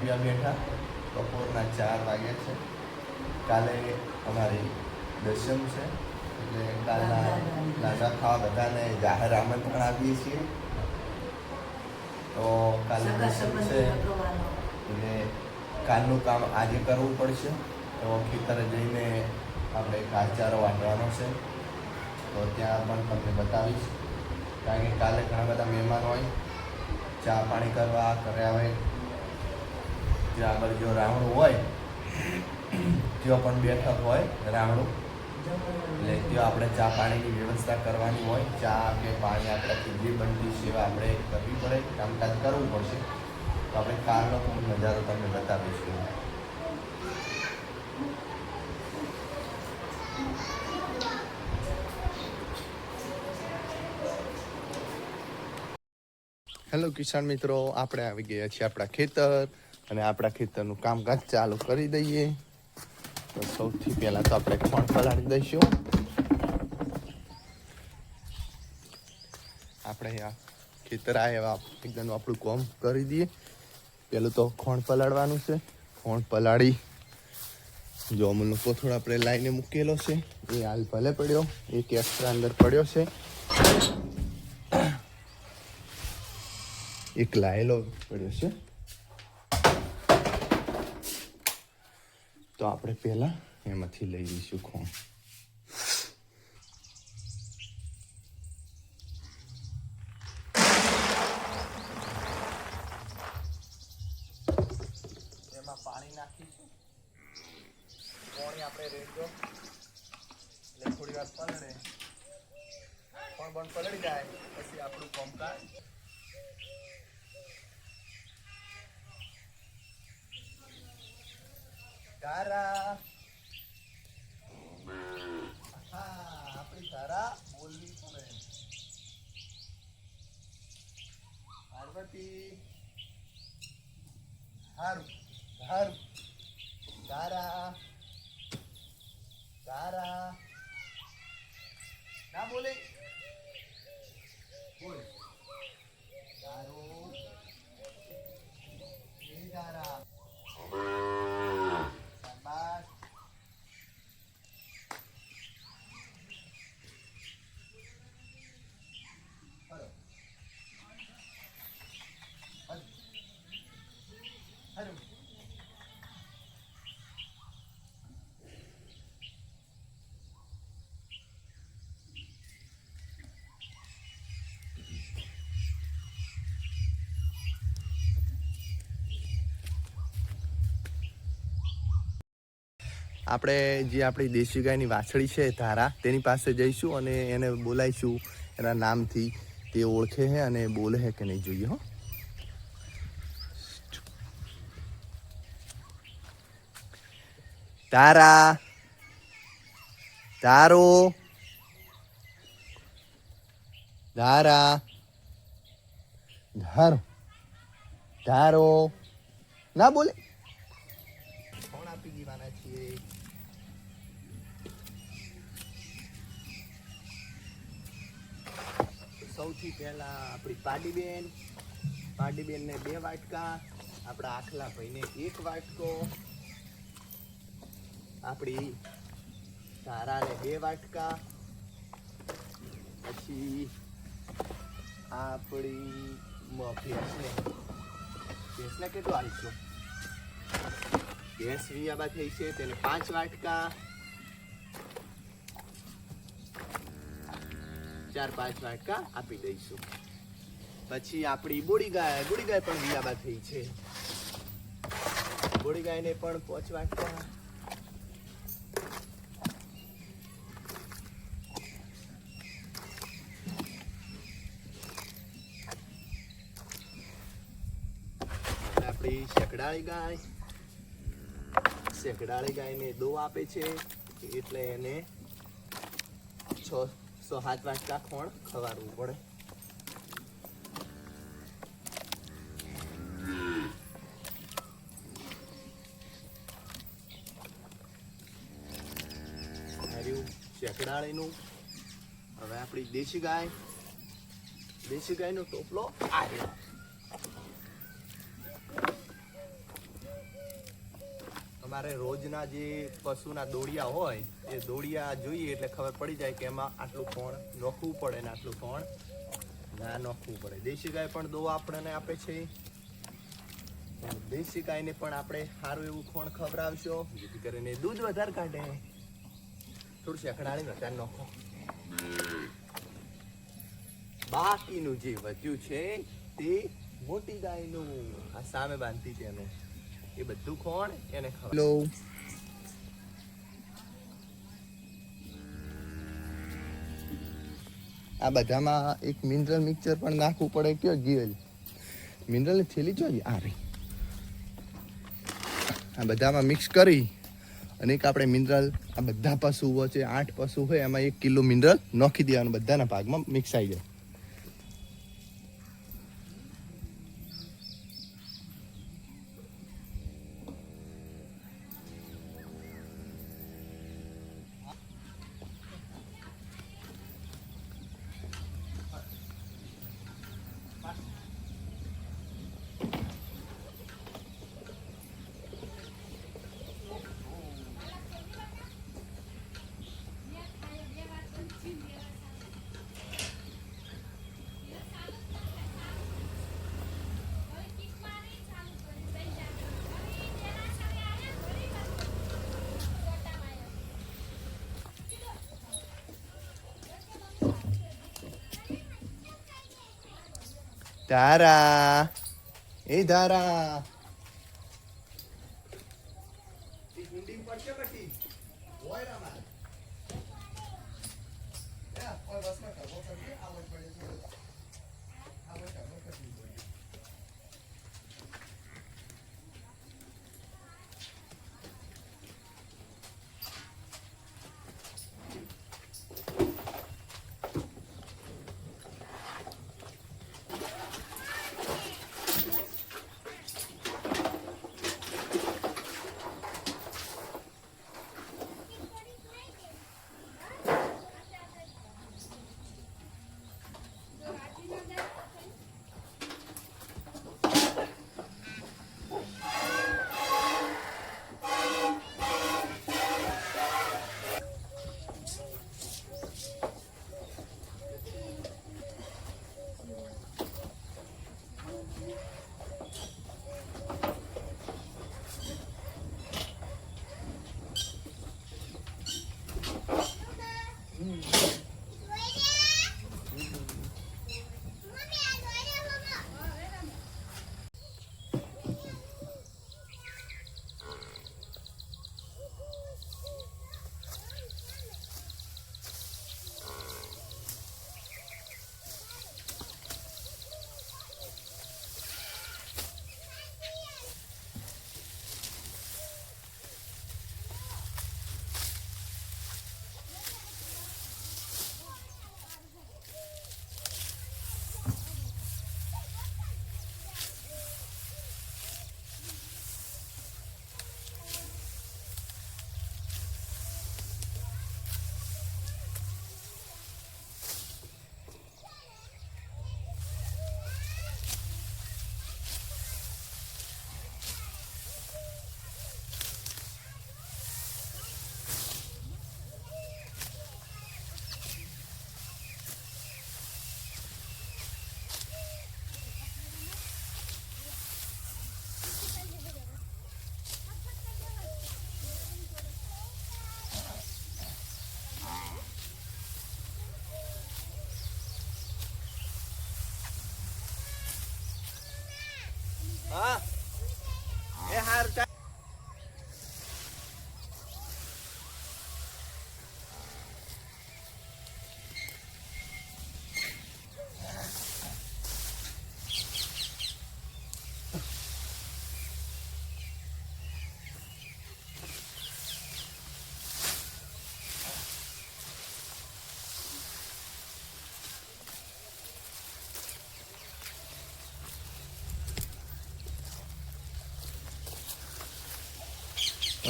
પીવા બેઠા. બપોરના ચાર વાગ્યા છે. કાલે અમારી દર્શન છે. એટલે કાલના લાંડા ખાવા બધાને જાહેર આમંત્રણ આપીએ છીએ. તો કાલે દર્શન છે. એટલે કાલનું કામ આજે કરવું પડશે. તો ખેતરે જઈને આપણે કાચારો વાંચવાનો છે. તો ત્યાં પણ તમને બતાવીશ. કારણ કે કાલે ઘણા બધા મહેમાન હોય. ચા પાણી કરવા કરે આવે. આગળ જો રાવણું હોય, ત્યાં પણ બેઠક હોય, રાવણું. એટલે ત્યાં આપણે ચા પાણીની વ્યવસ્થા કરવાની હોય. ચા કે પાણી આપણાથી જે બનતી સેવા આપણે કરવી પડે, કામકાજ કરવું પડશે. તો આપણે કારનો પણ નજારો તમને બતાવીશું. હેલો કિસાન મિત્રો. આપણે આવી ગયા છીએ આપણા ખેતર. અને આપણા ખેતરનું કામકાજ ચાલુ કરી દઈએ. તો સૌથી પહેલા તો આપણે ખોણ પલાળી દઈશું. આપણે આ ખેતર એવા એકદમ આપણું કોમ કરી દઈએ. પેલું તો ખોણ પલાળવાનું છે. ખોણ પલાળી જો અમૂલનો કોથળો આપણે લાઈને મૂકેલો છે. એ હાલ ભલે પડ્યો. એક એક્સ્ટ્રા અંદર પડ્યો છે. એક લાયેલો પડ્યો છે. તો આપણે પહેલા એમાંથી લઈ લઈશું ખોણ. એમાં પાણી નાખીશું. પાણી આપણે રેડજો. એટલે થોડી વાર પલળે. પણ પણ પલળી જાય, પછી આપણું કોમકાજ તારા હા આપણી તારા બોલવી પડે. પાર્વતી. હારું હારું તારા તારા ના બોલે બોલ તારું એ તારા શાબાશ હલો હલો હલો આપણે જે આપણી દેશી ગાયની વાછડી છે, ધારા, તેની પાસે જઈશું અને એને બોલાવીશું. એના નામથી તે ઓળખે છે અને બોલે છે કે નહીં જોઈએ, હો. તારા તારો ધારા, ધારો. ધારો. ના બોલે કોણ આપી દીવાના છીએ સૌથી પહેલા આપણી પાડીબેન, પાડીબેનને બે વાટકા, આપણા આખલા ભાઈને એક વાટકો, આપણી તારાને બે વાટકા, પછી આપણી ભેંસને. ભેંસને કેટલું આવીશું ભેંસ વિયાબા થઈ છે, તેને પાંચ વાટકા ચાર, પાંચ વાટકા આપી દઈશું. પછી આપણી બોડી ગાય બોડી ગાય પણ વિયાબા થઈ છે. બોડી ગાયને પણ પાંચ વાટકા. આપણી શેકડાળી ગાય. શેકડાળી ગાયને દો આપે છે. એટલે એને છ સો સાત વાટકા ખોણ ખવારવું પડે. ચકડાળીનું. હવે આપણી દેશી ગાય, દેશી ગાયનો ટોપલો આવ્યો અમારે રોજના જે પશુના દોડિયા હોય, એ દોડિયા જોઈએ એટલે ખબર પડી જાય કે એમાં આટલું કોણ નોખવું પડે ને આટલું કોણ ના નોખવું પડે. દેશી ગાય પણ દો આપણને આપે છે. દેશી ગાયને પણ આપણે સારું એવું ખોણ ખવડાવશો, જેથી કરીને દૂધ વધારે કાઢે. થોડું શેકડાળી વધારે નોખો બાકીનું જે વધ્યું છે, તે મોટી ગાયનું. આ સામે બાંધતી તેનું એ બધું કોણ? એને ખબર. આ બધામાં એક મિનરલ મિક્સર પણ નાખવું પડે કયો ગીલ મિનરલ થેલી જોઈએ? આ રહી. આ બધામાં મિક્સ કરી અને એક આપણે મિનરલ આ બધા પશુઓ છે, આઠ પશુ હોય, એમાં એક કિલો મિનરલ નાખી દેવાનું, બધાના ભાગમાં મિક્સ આવી જાય. તારા એ તારા હા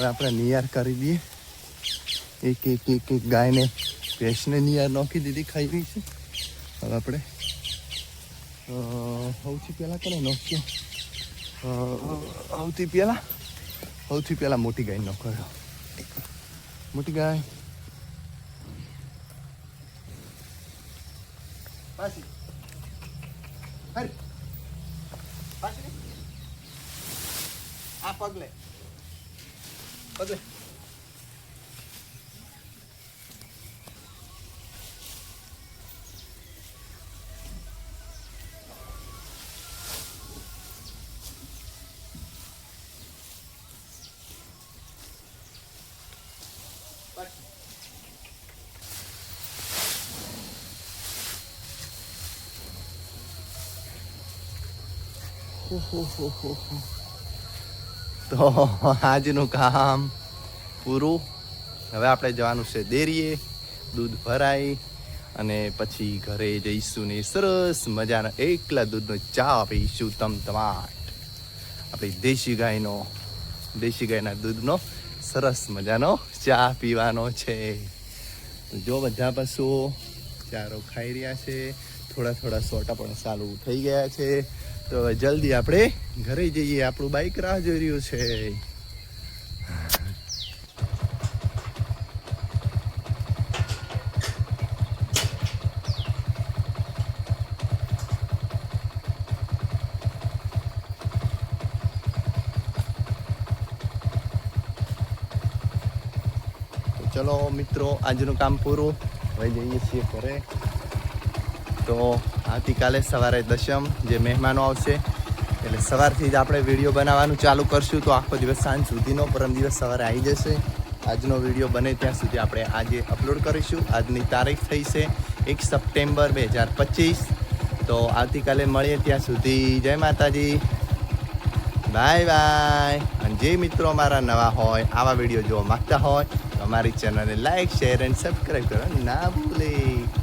હવે આપણે નિયાર કરી દઈએ. એક એક એક એક ગાયને ભેંસને નિયાર નાખી દીધી, ખાઈ રહી છે. હવે આપણે સૌથી પહેલાં કોને નાખીએ? સૌથી પહેલાં સૌથી પહેલાં મોટી ગાય કર્યો મોટી ગાય. આ પગલે. ほほほほほ。તો આજનું કામ પૂરું. હવે આપણે જવાનું છે દેરીએ, દૂધ ભરાય અને પછી ઘરે જઈશું ને સરસ મજાના એકલા દૂધનો ચા પીશું તમ તમાટ આપણી દેશી ગાયનો, દેશી ગાયના દૂધનો સરસ મજાનો ચા પીવાનો છે. જો બધા પશુઓ ચારો ખાઈ રહ્યા છે, થોડા થોડા સોટા પણ ચાલુ થઈ ગયા છે. તો હવે જલ્દી આપણે ઘરે જઈએ. આપણું બાઈક રાહ જોઈ રહ્યું છે. ચલો મિત્રો, આજનું કામ પૂરું. હવે જઈએ છીએ ઘરે. તો આવતીકાલે સવારે દશમ જે મહેમાનો આવશે, એટલે સવારથી જ આપણે વીડિયો બનાવવાનું ચાલુ કરશું. તો આખો દિવસ સાંજ સુધીનો, પરમ દિવસ સવારે આવી જશે. આજનો વીડિયો બને ત્યાં સુધી આપણે આજે અપલોડ કરીશું. આજની તારીખ થઈ છે એક સપ્ટેમ્બર બે હજાર પચીસ. તો આવતીકાલે મળીએ ત્યાં સુધી. જય માતાજી. Bye bye. અને જે મિત્રો અમારા નવા હોય, આવા વીડિયો જોવા માગતા હોય, તો અમારી ચેનલને લાઈક, શેર એન્ડ સબસ્ક્રાઈબ કરવા ના ભૂલે.